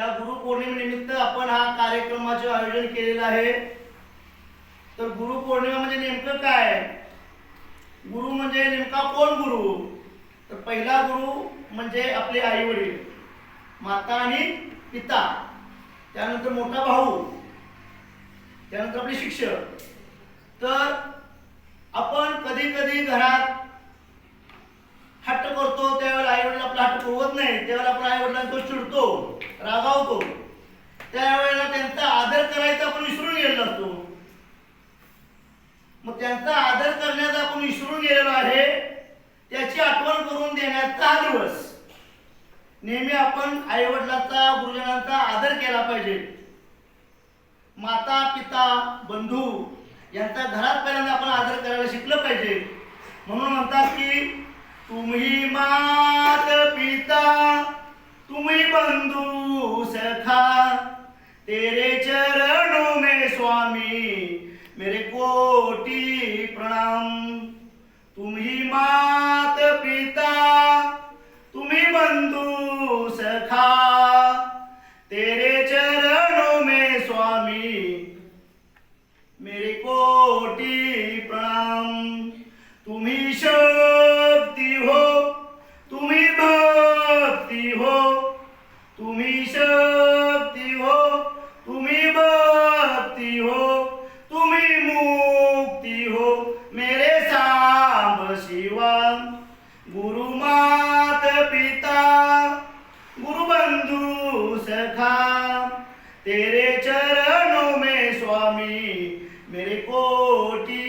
या गुरुपौर्णिमेनिमित्त आपण हा कार्यक्रमाचे आयोजन केलेलं आहे. तर गुरुपौर्णिमा म्हणजे नेमकं काय? गुरु म्हणजे नेमका कोण गुरु? तर पहिला गुरु म्हणजे आपले आई वडील माता आणि पिता त्यानंतर मोठा भाऊ त्यानंतर आपले शिक्षक. तर आपण कधी कधी घरात हट्ट करतो त्यावेळेला आई वडील आपला हट्ट पुरवत नाही त्यावेळेला आपण आई वडिलांना तो चिडतो. रागावतो त्यावेळेला त्यांचा आदर करायचा आपण विसरून गेलेलो असतो. मग त्यांचा आदर करण्याचा आपण विसरून गेलेलो आहे त्याची आठवण करून देण्याचा हा दिवस. नेहमी आपण आई वडिलांचा गुरुजनांचा आदर केला पाहिजे. माता पिता बंधू यांचा घरात पहिल्यांदा आपण आदर करायला शिकलं पाहिजे. म्हणून म्हणतात की तुम्ही मात पिता तुम्ही बंधू सखा तेरे चरणों में स्वामी मेरे कोटी प्रणाम। तुम्ही मात पिता तुम्ही बंधू सखा तेरे चरणों में स्वामी मेरे कोटी मेरे सांब शिवा गुरु मात पिता गुरु बंधु सखा तेरे चरणों में स्वामी मेरे कोटि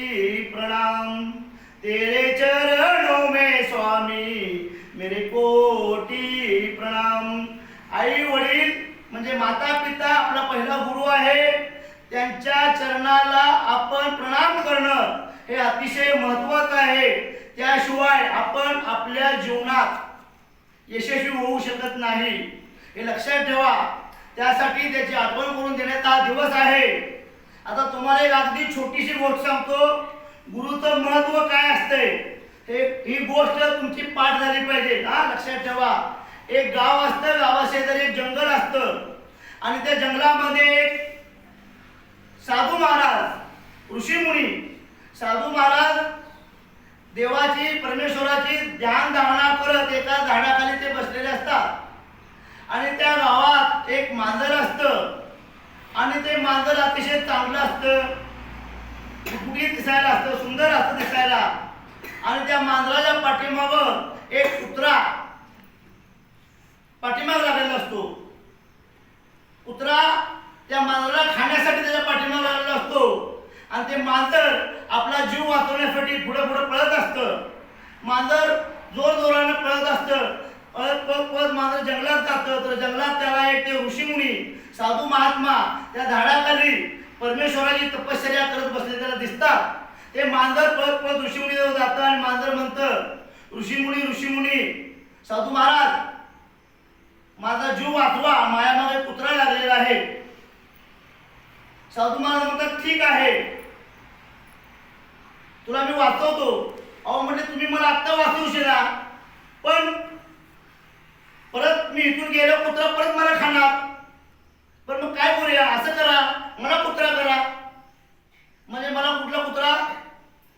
प्रणाम। तेरे चरणों में स्वामी मेरे कोटि प्रणाम। आई वडील म्हणजे माता पिता आपला पहिला गुरु आहे त्यांच्या चरणाला आपण प्रणाम करणं हे अतिशय महत्वाचं आहे. त्याशिवाय आपण आपल्या जीवनात यशस्वी होऊ शकत नाही. हे लक्षात ठेवा. त्यासाठी त्याची आठवण करून देण्याचा हा दिवस आहे. आता तुम्हाला एक अगदी छोटीशी गोष्ट सांगतो. गुरुचं महत्त्व काय असतंय? हे ही गोष्ट तुमची पाठ झाली पाहिजे. हा लक्षात ठेवा. एक गाव असतं गावाशेजारी एक जंगल असतं. आणि त्या जंगलामध्ये एक साधू महाराज ऋषीमुनी साधू महाराज देवाची परमेश्वराची ध्यान धारणा करत एका झाडाखाली ते बसलेले असतात. आणि त्या गावात एक मांजर असतं. आणि ते मांजर अतिशय चांगलं असतं. गुटगुटीत दिसायला असतं सुंदर असतं दिसायला. आणि त्या मांजराच्या पाठीमागं एक कुत्रा पाठीमाग लागलेला असतो. कुत्रा त्या मांजराला खाण्यासाठी त्याच्या पाठीमाग लागलेला असतो. आणि ते मांजर आपला जीव वाचवण्यासाठी पुढे पुढे पळत असतं. मांजर जोर जोरानं पळत असतं. पळत पळत पळत मांजर जंगलात जातं. तर जंगलात त्याला एक ते ऋषीमुनी साधू महात्मा त्या झाडाखाली परमेश्वराची तपश्चर्या करत बसले. त्याला दिसतात. ते मांजर पळत पळत ऋषीमुनीजवळ जातं आणि मांजर म्हणतं ऋषीमुनी ऋषीमुनी साधू महाराज माझा जीव वाचवा. मायामागे कुत्रा लागलेला आहे. साधू महाराज म्हणतात ठीक आहे. तुला मी वाचवतो. अहो म्हणजे तुम्ही मला आत्ता वाचवू शिरा. पण परत मी इथून गेलो कुत्रा परत मला खाणार. पण मग काय करूया? असं करा. मला कुत्रा करा. म्हणजे मला कुठला कुत्रा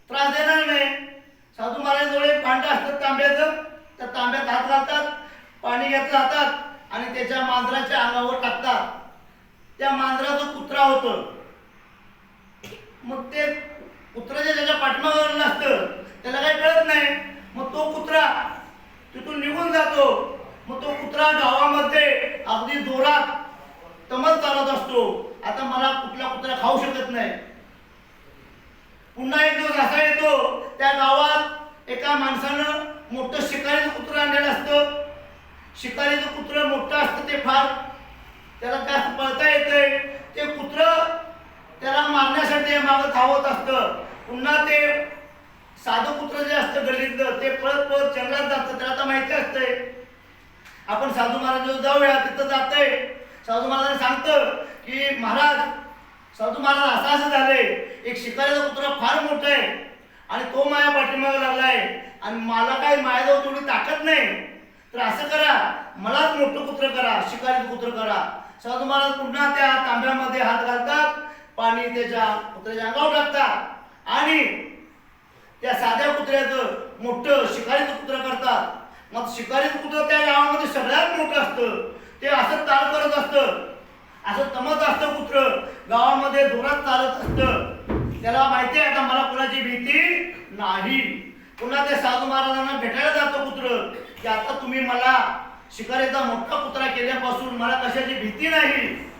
त्रास देणार नाही. साधू महाराजांजवळ एक भांडं असतात तांब्याचं. त्या तांब्यात हात घालतात पाणी घेतलं जातात आणि त्याच्या मांजराच्या अंगावर टाकतात. त्या मांजराचं कुत्रा होतं. मग ते कुत्र्याच्या त्याच्या पाठमावर असतं. त्याला काही कळत नाही. मग तो कुत्रा तिथून निघून जातो. मग तो कुत्रा गावामध्ये अगदी जोरात तमत चालत असतो. आता मला कुठला कुत्रा खाऊ शकत नाही. पुन्हा एक दिवस असा येतो. त्या गावात एका माणसानं मोठं शिकारीचं कुत्रं आणलेलं असतं. शिकारीचं कुत्रं मोठं असतं ते फार. त्याला जास्त पळता येतंय? ते कुत्रं त्याला मारण्यासाठी मागं धावत असतं. पुन्हा ते साधू कुत्रं जे असतं गल्लीतलं ते पळत पळत जंगलात जातं. त्याला आता माहिती असतंय. आपण साधू महाराज जाऊया तिथं जातंय. साधू महाराजांनी सांगतं की महाराज साधू महाराज असं असं झालंय. एक शिकारीचा कुत्रा फार मोठा आहे आणि तो माझ्या पाठीमागे लागलाय. आणि मला काय माझ्याजवळ तेवढी ताकद नाही. तर असं करा मलाच मोठं कुत्र करा शिकारीचं कुत्र करा. साधू महाराज पुन्हा त्या तांब्यामध्ये हात घालतात. पाणी त्याच्या कुत्र्याच्या अंगावर टाकतात. आणि त्या साध्या कुत्र्याचं मोठं शिकारीचं कुत्रं करतात. मग शिकारीचं कुत्र त्या गावामध्ये सगळ्यात मोठं असतं. ते असं ताल करत असतं. असं तमत असतं कुत्र. गावामध्ये जोरात चालत असतं. त्याला माहिती आहे आता मला कुणाची भीती नाही. पुन्हा ते साधू महाराजांना भेटायला जातो कुत्र. की आता तुम्ही मला शिकारीचा मोठा कुत्रा केल्यापासून मला कशाची भीती नाही.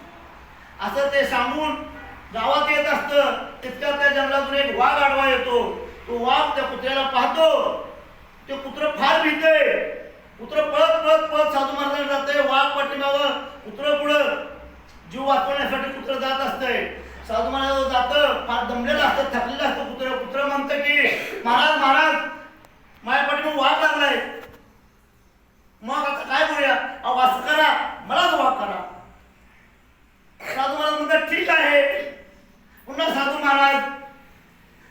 असं ते सांगून गावात येत असतं तितक्यात त्या जंगलातून एक वाघ आडवा येतो. तो वाघ त्या कुत्र्याला पाहतो. ते कुत्र फार भीतय कुत्र पळत पळत पळत साधू महाराजांना जातंय वाघ पाठीमागं कुत्र पुढं जीव वाचवण्यासाठी कुत्र जात असतंय साधू महाराज जातं फार दमलेलं असतं थकलेलं असतं कुत्र कुत्र म्हणतं की महाराज महाराज माझ्या पाठीमाग वाघ लागलाय मग आता काय करूया अहो असं करा मलाच वाघ करा साधू महाराज म्हणतात ठीक आहे पुन्हा साधू महाराज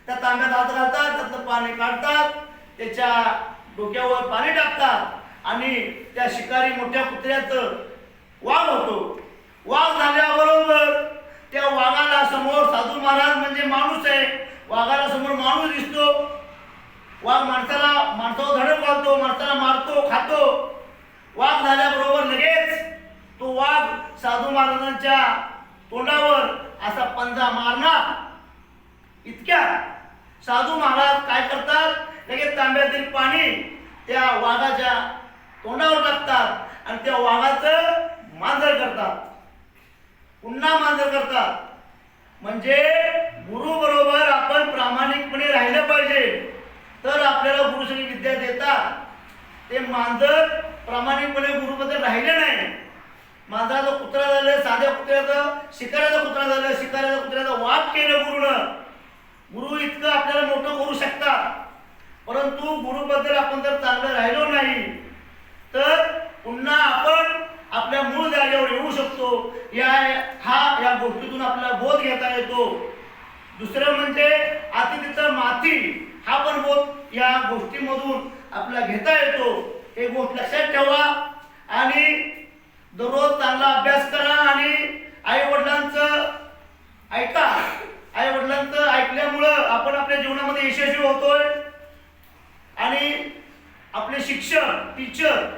त्या तांब्यात हात घालतात त्यातलं पाणी काढतात त्याच्या डोक्यावर पाणी टाकतात आणि त्या शिकारी मोठ्या वाघ होतो. वाघ झाल्याबरोबर त्या वाघाला समोर साधू महाराज म्हणजे माणूस आहे. वाघाला समोर माणूस दिसतो. वाघ माणसाला माणसावर धडक घालतो माणसाला मारतो खातो. वाघ झाल्याबरोबर लगेच तो वाघ साधू महाराजांच्या तोंडावर असा पंजा मारणार. इतक्या साधू महाराज काय करतात? लगेच तांब्यातील पाणी त्या वाघाच्या तोंडावर टाकतात. आणि त्या वाघाचं मांजर करतात. पुन्हा मांजर करतात. म्हणजे गुरु बरोबर आपण प्रामाणिकपणे राहिलं पाहिजे. तर आपल्याला गुरुश्री विद्या देतात. ते मांजर प्रामाणिकपणे गुरुबद्दल राहिले नाही. मांजराचा कुत्रा झालं साध्या कुत्र्याचं शिकाऱ्याचा कुत्रा झालं शिकाऱ्याचा कुत्र्याचा वाप केलं गुरुनं. गुरु इतकं आपल्याला मोठं करू शकतात. परंतु गुरुबद्दल आपण जर चांगलं राहिलो नाही तर पुन्हा आपण आपल्या मूळ जागेवर येऊ शकतो. या हा या गोष्टीतून आपल्याला बोध घेता येतो. दुसरं म्हणजे अतिथीचा माती हा पण बोध या गोष्टीमधून आपल्याला घेता येतो. हे गोष्ट लक्षात ठेवा. आणि दररोज चांगला अभ्यास करा आणि आई वडिलांचं ऐका. आई वडिलांचं ऐकल्यामुळं आपण आपल्या जीवनामध्ये यशस्वी होतोय. आणि आपले शिक्षक टीचर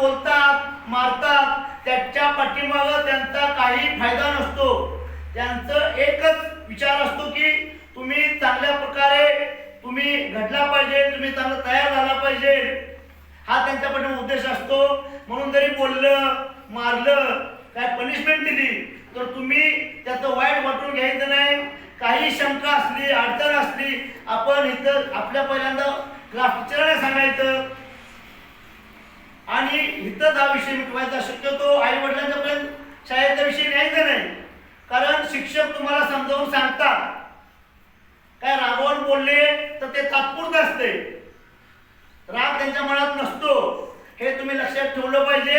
बोलतात मारतात त्याच्या पाठीमागं त्यांचा काही फायदा नसतो. त्यांचं एकच विचार असतो की तुम्ही चांगल्या प्रकारे तुम्ही घडला पाहिजे तुम्ही चांगला तयार झाला पाहिजे. हा त्यांच्या पाठिंबा उद्देश असतो. म्हणून जरी बोललं मारलं काय पनिशमेंट दिली तर तुम्ही त्याचं वाईट वाटून घ्यायचं नाही. काही शंका असली अडचण असली आपण इथं आपल्या पहिल्यांदा क्लास टीचरला सांगायचं आणि इथंच हा विषय मिटवायचा शक्यतो आई वडिलांच्या पर्यंत शाळेचा विषय न्यायचा नाही. कारण शिक्षक तुम्हाला समजावून सांगतात. काय रागावर बोलले तर ते तात्पुरतं असते. राग त्यांच्या मनात नसतो. हे तुम्ही लक्षात ठेवलं पाहिजे.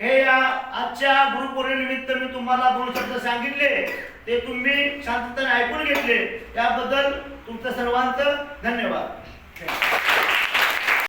हे या आजच्या गुरुपौर्णिमेनिमित्त मी तुम्हाला दोन शब्द सांगितले. ते तुम्ही शांततेने ऐकून घेतले. त्याबद्दल तुमचं सर्वांचं धन्यवाद.